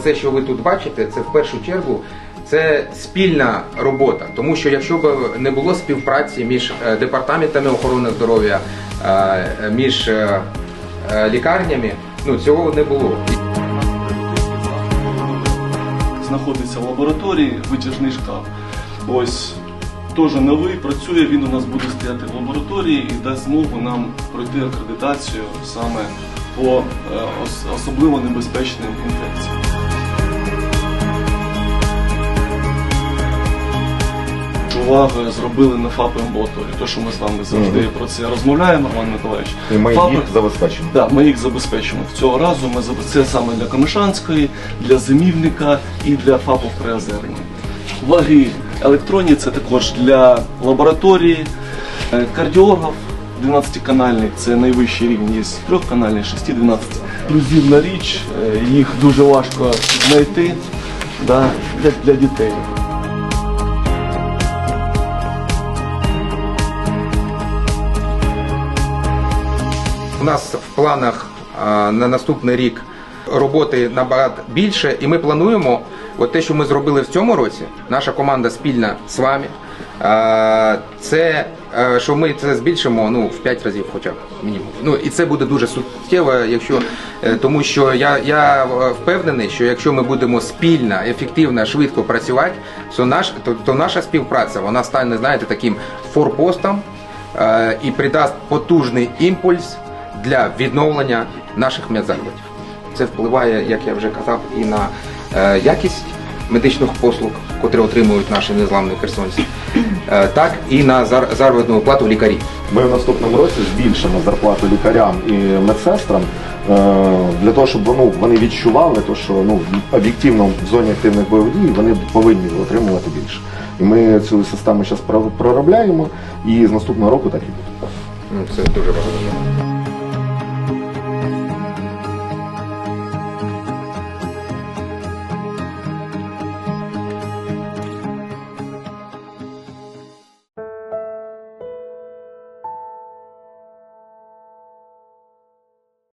все, що ви тут бачите, це в першу чергу це спільна робота. Тому що якщо б не було співпраці між е, департаментами охорони здоров'я, е, між е, лікарнями, ну цього не було. знаходиться в лабораторії витяжний шкаф. Ось теж новий працює, він у нас буде стояти в лабораторії і дасть змогу нам пройти акредитацію саме по особливо небезпечним інфекціям. Увагу зробили на ФАП амбулаторії, то що ми з вами завжди про це розмовляємо, Роман Миколаївич. І ми ФАПи- їх забезпечимо. Да, ми їх забезпечимо. Цього разу ми це саме для Камишанської, для зимівника і для ФАПу Приозерної. Ваги електронні це також для лабораторії, Е, кардіограф 12-канальний, це найвищий рівень, є трьохканальний, 6-12. Ексклюзивна річ, е, їх дуже важко знайти да, для, для дітей. У нас в планах на наступний рік роботи набагато більше, і ми плануємо от те, що ми зробили в цьому році. Наша команда спільна з вами. Це е, що ми це збільшимо ну в 5 разів, хоча б мінімум. Ну і це буде дуже суттєво, якщо е, тому, що я, я е, впевнений, що якщо ми будемо спільно, ефективно, швидко працювати, то наш то, то наша співпраця вона стане, знаєте, таким форпостом е, і придасть потужний імпульс для відновлення наших медзакладів. Це впливає, як я вже казав, і на е, якість медичних послуг, котрі отримують наші незламні херсонці, е, так і на зар- заробітну плату лікарів. Ми в наступному році збільшимо зарплату лікарям і медсестрам е, для того, щоб ну, вони відчували, то, що ну, об'єктивно в зоні активних бойових дій вони повинні отримувати більше. І ми цю систему зараз проробляємо, і з наступного року так і буде. Ну, Це дуже важливо.